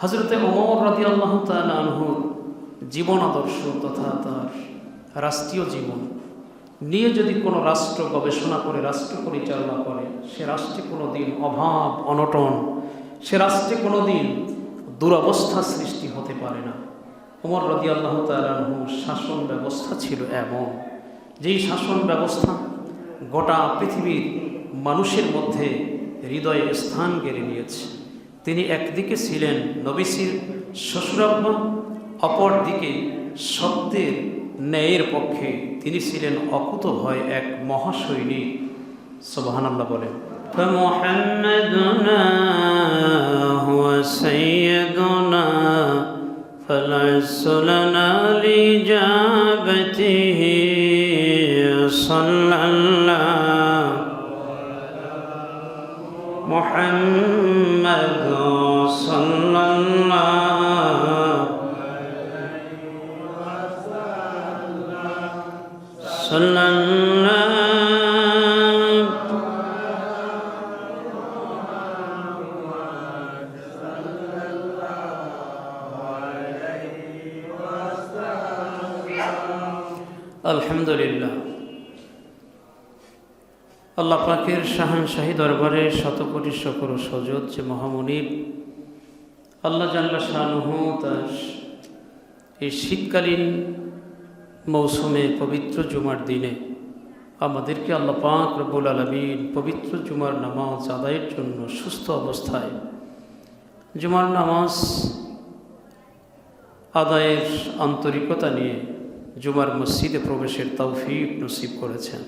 হজরতে ওমর রাজি আল্লাহ আনহুর জীবন আদর্শ তথা তার রাষ্ট্রীয় জীবন নিয়ে যদি কোনো রাষ্ট্র গবেষণা করে, রাষ্ট্র পরিচালনা করে, সে রাষ্ট্রে কোনো দিন অভাব, অনটন, সে রাষ্ট্রে কোনো দিন দুরবস্থা সৃষ্টি হতে পারে না। ওমর রদি আল্লাহ তালহুর শাসন ব্যবস্থা ছিল এমন, যেই শাসন ব্যবস্থা গোটা পৃথিবীর মানুষের মধ্যে হৃদয়ে স্থান কেড়ে নিয়েছে। তিনি একদিকে ছিলেন নবিসির শ্বশুরাব্বা অপর দিকে সত্যের ন্যায়ের পক্ষে তিনি ছিলেন অকুত ভয় এক মহাসৈনিক সোবাহান আল্লাহ বলেন فمحمدنا هو سيدنا فالعز لنا لإجابته صلى الله محمد المرض صلى الله صلى الله الحمد لله আল্লাহ পাকের শাহান শাহী দরবারে শতকোটি শকর ও সজদ যে মহামনিব, আল্লাহ জাল্লা শাহনুহু তার এই শীতকালীন মৌসুমে পবিত্র জুমার দিনে আমাদেরকে আল্লাহ পাক রব্বুল আলমিন পবিত্র জুমার নামাজ আদায়ের জন্য সুস্থ অবস্থায় জুমার নামাজ আদায়ের আন্তরিকতা নিয়ে জুমার মসজিদে প্রবেশের তৌফিক নসিব করেছেন।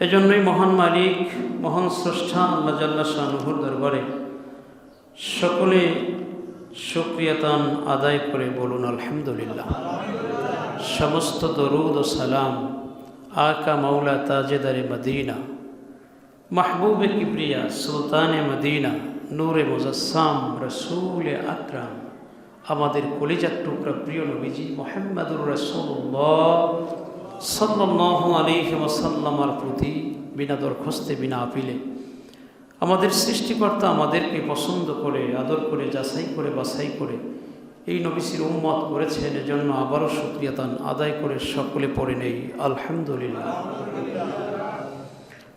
এজন্যই মহান মালিক, মহান স্রষ্টা আল্লাহ জাল্লা শাহনুহুর দরবারে সকলে সুক্রিয়াতান আদায় করে বলুন, আলহামদুলিল্লাহ। সমস্ত দরুদ ও সালাম আকা মাওলা তাজেদারে মদিনা, মাহবুবে কিবরিয়া, সুলতানে মদিনা, নূরে মুজাসাম রসুল আকরাম, আমাদের কলিজার টুকরা প্রিয় নবীজি মোহাম্মদুর রসুল্লাহ সাল্লাহ আলিহি প্রতি বিনা দরখস্তে, বিনা আপিলে। আমাদের সৃষ্টিকর্তা আমাদেরকে পছন্দ করে, আদর করে, যাচাই করে, বাছাই করে এই নবীসির উম্মত করেছেন। এজন্য আবারও সুক্রিয়াতান আদায় করে সকলে পড়ে নেই। আলহামদুলিল্লাহ।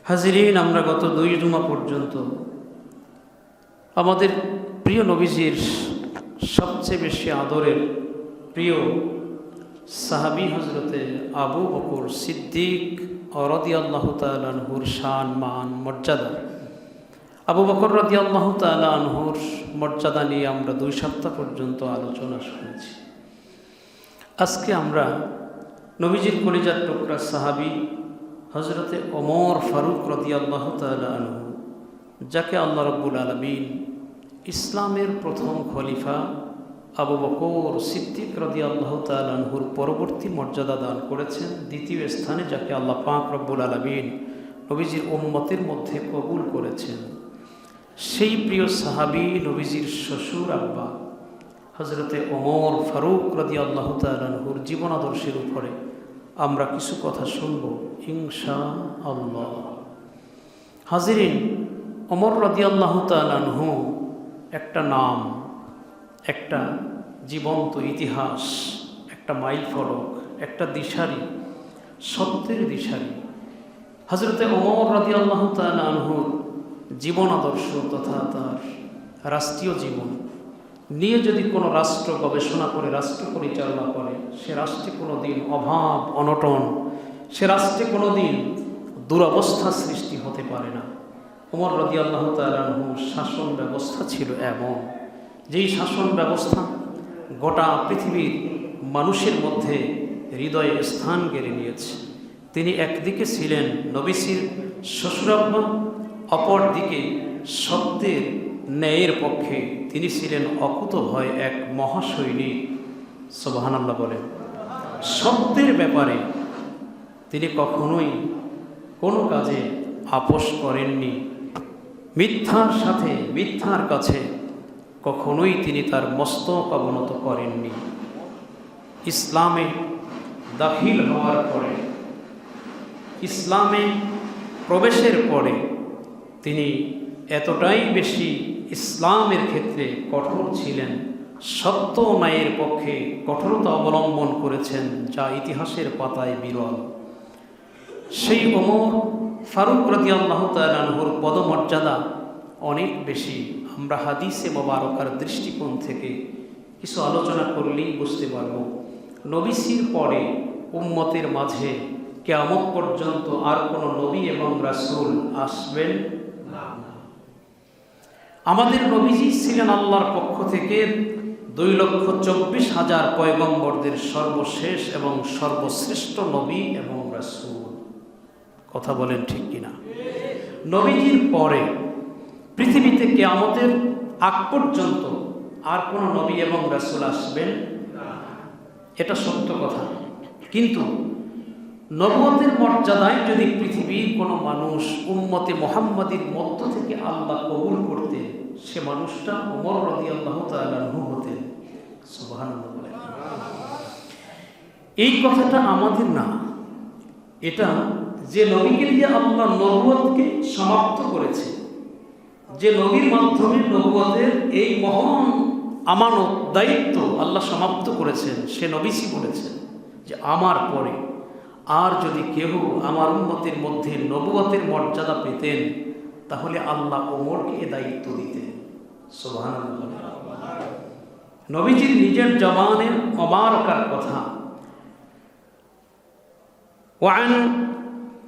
হাজিরিন, আমরা গত দুই জুমা পর্যন্ত আমাদের প্রিয় নবীজির সবচেয়ে বেশি আদরের প্রিয় সাহাবি হজরতে আবু বকুর সিদ্দিক অরদি আল্লাহ তালহুর শান মান মর্যাদা। আবু বকর রদি আল্লাহ তালহুর মর্যাদা নিয়ে আমরা দুই সপ্তাহ পর্যন্ত আলোচনা শুনেছি। আজকে আমরা নবীজির কলিজার টুকরা সাহাবি হজরতে ওমর ফারুক রদি আল্লাহ তালহু যাকে আল্লাহ রব্বুল আলমিন ইসলামের প্রথম খলিফা আবু বকর সিদ্দিক রদি আল্লাহ তালহুর পরবর্তী মর্যাদা দান করেছেন। দ্বিতীয় স্থানে যাকে আল্লাহ পাক রব্বুল আলমিন নবীজির ওম্মতের মধ্যে কবুল করেছেন। সেই প্রিয় সাহাবি নবীজির শ্বশুর আব্বা হজরতে ওমর ফারুক রদি আল্লাহ তালহুর জীবন আদর্শের উপরে আমরা কিছু কথা শুনব ইনশা আল্লাহ হাজিরিন, ওমর রদি আল্লাহ তালহু একটা নাম একটা জীবন্ত ইতিহাস, একটা মাইল ফলক, একটা দিশারি, সত্যের দিশারি। হজরতে ওমর রাজি আল্লাহ তালহুর জীবন আদর্শ তথা তার রাষ্ট্রীয় জীবন নিয়ে যদি কোনো রাষ্ট্র গবেষণা করে, রাষ্ট্র পরিচালনা করে, সে রাষ্ট্রে কোনো দিন অভাব, অনটন, সে রাষ্ট্রে কোনো দিন দুরবস্থা সৃষ্টি হতে পারে না। ওমর রদি আল্লাহ তালহুর শাসন ব্যবস্থা ছিল এমন। যেই শাসন ব্যবস্থা গোটা পৃথিবীর মানুষের মধ্যে হৃদয়ে স্থান কেড়ে নিয়েছে। তিনি একদিকে ছিলেন নবিসির অপর দিকে সত্যের ন্যায়ের পক্ষে তিনি ছিলেন অকুত ভয় এক মহাসৈনিক। সোবাহান আল্লাহ বলেন, সত্যের ব্যাপারে তিনি কখনোই কোনো কাজে আপোষ করেননি। মিথ্যার সাথে মিথ্যার কাছে কখনোই তিনি তার মস্তক অবনত করেননি। ইসলামে দাখিল হওয়ার পরে, ইসলামে প্রবেশের পরে তিনি এতটাই বেশি ইসলামের ক্ষেত্রে কঠোর ছিলেন, সত্য ন্যায়ের পক্ষে কঠোরতা অবলম্বন করেছেন, যা ইতিহাসের পাতায় বিরল। সেই ওমর ফারুক রদি আল্লাহ তালহুর পদমর্যাদা অনেক বেশি। আমরা হাদিসে মোবারকার দৃষ্টিকোণ থেকে কিছু আলোচনা করলেই বুঝতে পারব। নবিসির পরে উম্মতের মাঝে কেয়ামত পর্যন্ত আর কোনো নবী এবং রাসুল আসবেন আমাদের নবীজি ছিলেন আল্লাহর পক্ষ থেকে দুই লক্ষ চব্বিশ হাজার পয়গম্বরদের সর্বশেষ এবং সর্বশ্রেষ্ঠ নবী এবং রাসুল। কথা বলেন ঠিক কিনা? নবীজির পরে পৃথিবীতে কেয়ামতের আগ পর্যন্ত আর কোনো নবী এবং রাসূল আসবেন এটা সত্য কথা। কিন্তু নবতের মর্যাদায় যদি পৃথিবীর কোনো মানুষ উম্মতে মোহাম্মদীর মধ্য থেকে আল্লাহ কবুল করতে, সে মানুষটা ওমর রদি আল্লাহ তালু হতেন। এই কথাটা আমাদের না। এটা যে নবীকে দিয়ে আল্লাহ নবুয়তকে সমাপ্ত করেছে যে নবীর মাধ্যমে নবুয়তের এই মহান আমানত দায়িত্ব আল্লাহ সমাপ্ত করেছেন সে নবীসি বলেছেন যে আমার পরে আর যদি কেউ আমার উন্নতির মধ্যে নবুয়তের মর্যাদা পেতেন তাহলে আল্লাহ ওমরকে এ দায়িত্ব দিতেন সুবহানাল্লাহ নবীজির নিজের জবানের অবারকার কথা وعن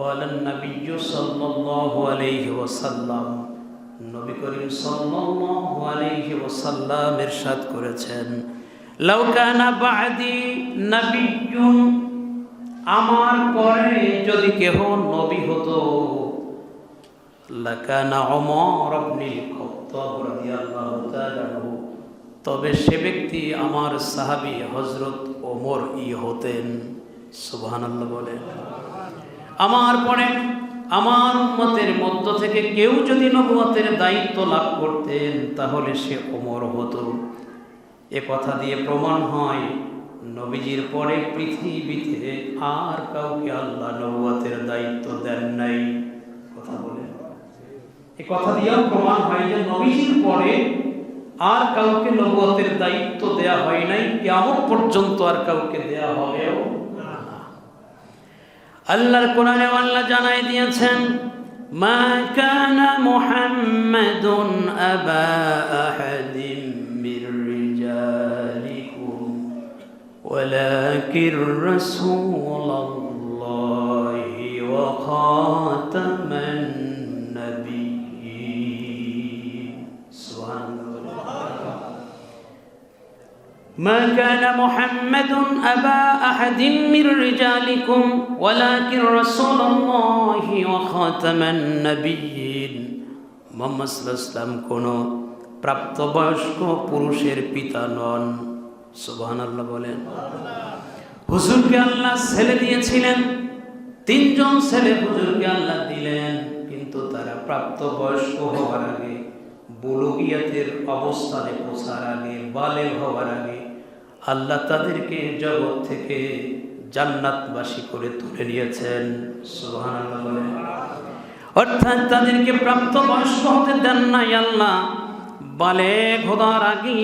কলান নবী সাল্লাল্লাহু আলাইহি ওয়াসাল্লাম নবী করিম সাল্লাল্লাহু আলাইহি ওয়াসাল্লাম ইরশাদ করেছেন, লাউ কানা বাদি নবিয়্যুন আমার পরে যদি কেহ নবী হতো, লাকানা ওমর ইবনে খাত্তাব রাদিয়াল্লাহু তবে সে ব্যক্তি আমার সাহাবী হযরত ওমর ই হতেন। সুবহানাল্লাহ বলেন। আমার পরে আমার উম্মতের মধ্য থেকে কেউ যদি নবুয়তের দায়িত্ব লাভ করতেন, তাহলে সে ওমর হতো। এ কথা দিয়ে প্রমাণ হয়, নবীজির পরে পৃথিবীতে আর কাউকে আল্লাহ নবুয়তের দায়িত্ব দেন নাই। কথা বলে। এ কথা দিয়েও প্রমাণ হয় যে নবীজির পরে আর কাউকে নবুয়তের দায়িত্ব দেয়া হয় নাই কেমন পর্যন্ত আর কাউকে দেয়া হবেও আল্লাহর কোরআনে আল্লাহ জানাই দিয়েছেন মা কানা মুহাম্মাদুন আবা আহাদিম মির রিজালিকুম ওয়ালাকির রাসূলুল্লাহ। ما كان محمد أبا أحد من رجالكم ولكن رسول الله وخاتم النبيين মোহাম্মদ ইসলাম কোনো প্রাপ্তবয়স্ক পুরুষের পিতা নন সুবহান আল্লাহ বলেন হুজুরকে আল্লাহ ছেলে দিয়েছিলেন তিনজন ছেলে হুজুরকে আল্লাহ দিলেন কিন্তু তারা প্রাপ্তবয়স্ক হওয়ার আগে বুলুগিয়াতের অবস্থানে পৌঁছার আগে বালে হওয়ার আগে আল্লাহ তাদেরকে জগৎ থেকে জান্নাতবাসী করে তুলে নিয়েছেন। অর্থাৎ তাদেরকে প্রাপ্তবয়স্ক হতে দেন নাই আল্লাহ। বালে ঘোদার আগে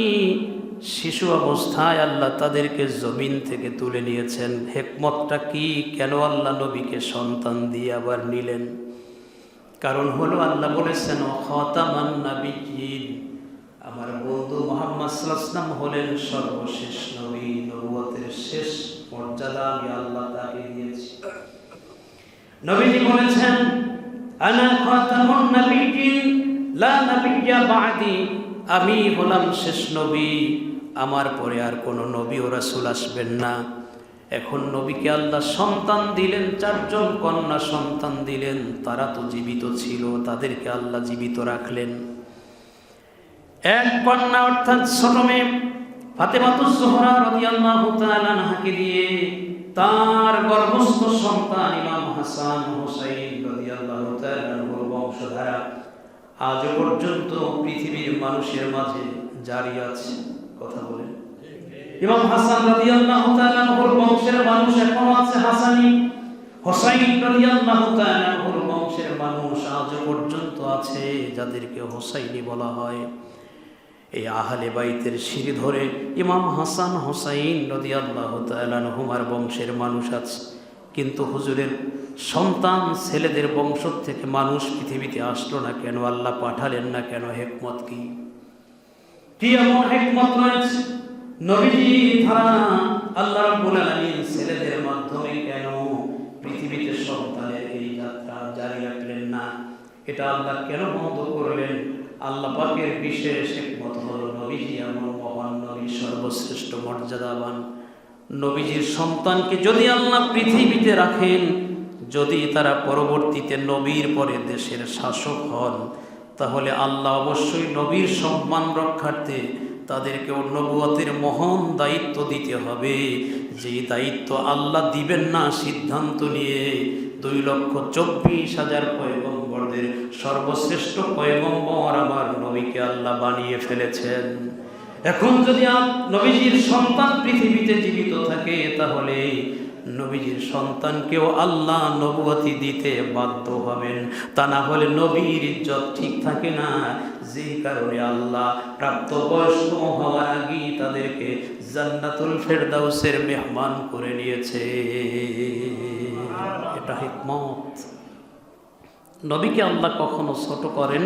শিশু অবস্থায় আল্লাহ তাদেরকে জমিন থেকে তুলে নিয়েছেন। হেকমতটা কি? কেন আল্লাহ নবীকে সন্তান দিয়ে আবার নিলেন? কারণ হলো আল্লাহ বলেছেন খতামান আমার বন্ধু মোহাম্মদ হলেন সর্বশেষ নবী, নবুয়তের শেষ মর্যাদা আমি আল্লাহ তাকে দিয়েছি। নবীজি বলেছেন, আনা খাতামুন লা বাদি। আমি হলাম শেষ নবী, আমার পরে আর কোনো নবী ও রাসূল আসবেন না। এখন নবীকে আল্লাহ সন্তান দিলেন, চারজন কন্যা সন্তান দিলেন, তারা তো জীবিত ছিল, তাদেরকে আল্লাহ জীবিত রাখলেন। এক কন্যা অর্থাৎ ছোট মেয়ে ফাতেমাতুজ জোহরা রাদিয়াল্লাহু তাআলা আনহাকে দিয়ে তার গর্ভস্থ সন্তান ইমাম হাসান হুসাইন রাদিয়াল্লাহু তাআলা আনহুর বংশধারা আজ পর্যন্ত পৃথিবীর মানুষের মাঝে জারি আছে। কথা বলেন। ইমাম হাসান রাদিয়াল্লাহু তাআলা আনহুর বংশের মানুষ এখনও আছে হাসানি। হোসাইন রাদিয়াল্লাহু তাআলা আনহুর বংশের মানুষ আজ পর্যন্ত আছে, যাদেরকে হোসাইনি বলা হয়। এই আহলে বাইতের সিঁড়ি ধরে ইমাম হাসান হোসাইন রাদিয়াল্লাহু তাআলা আনহুমার বংশের মানুষ আছে। কিন্তু হুজুরের সন্তান ছেলেদের বংশ থেকে মানুষ পৃথিবীতে আসলো না কেন? আল্লাহ পাঠালেন না কেন? হেকমত কি? কি এমন হেকমত রয়েছে? নবীজি ধারা আল্লাহ ছেলেদের মাধ্যমে কেন পৃথিবীতে সন্তানের এই যাত্রা জারি রাখলেন না? এটা আল্লাহ কেন বন্ধ করলেন? আল্লাহ বিশেষ একমত হলো নবীজি এমন মহান নবী সর্বশ্রেষ্ঠ মর্যাদাবান। নবীজির সন্তানকে যদি আল্লাহ পৃথিবীতে রাখেন, যদি তারা পরবর্তীতে নবীর পরে দেশের শাসক হন, তাহলে আল্লাহ অবশ্যই নবীর সম্মান রক্ষার্থে তাদেরকে নবুয়তের মহান দায়িত্ব দিতে হবে। যেই দায়িত্ব আল্লাহ দিবেন না, সিদ্ধান্ত নিয়ে দুই লক্ষ চব্বিশ হাজার পয়গম্বরদের সর্বশ্রেষ্ঠ পয়গম্বর আমার নবীকে আল্লাহ বানিয়ে ফেলেছেন। এখন যদি নবীজির সন্তান পৃথিবীতে জীবিত থাকে, তাহলে নবীজির সন্তানকেও আল্লাহ নবুয়তি দিতে বাধ্য হবেন। তা না হলে নবীর ইজ্জত ঠিক থাকে না। যেই কারণে আল্লাহ প্রাপ্ত বয়স্ক হওয়ার আগেই তাদেরকে জান্নাতুল ফেরদাউসের মেহমান করে নিয়েছে। এটা হিকমত। নবীকে আল্লাহ কখনো ছোট করেন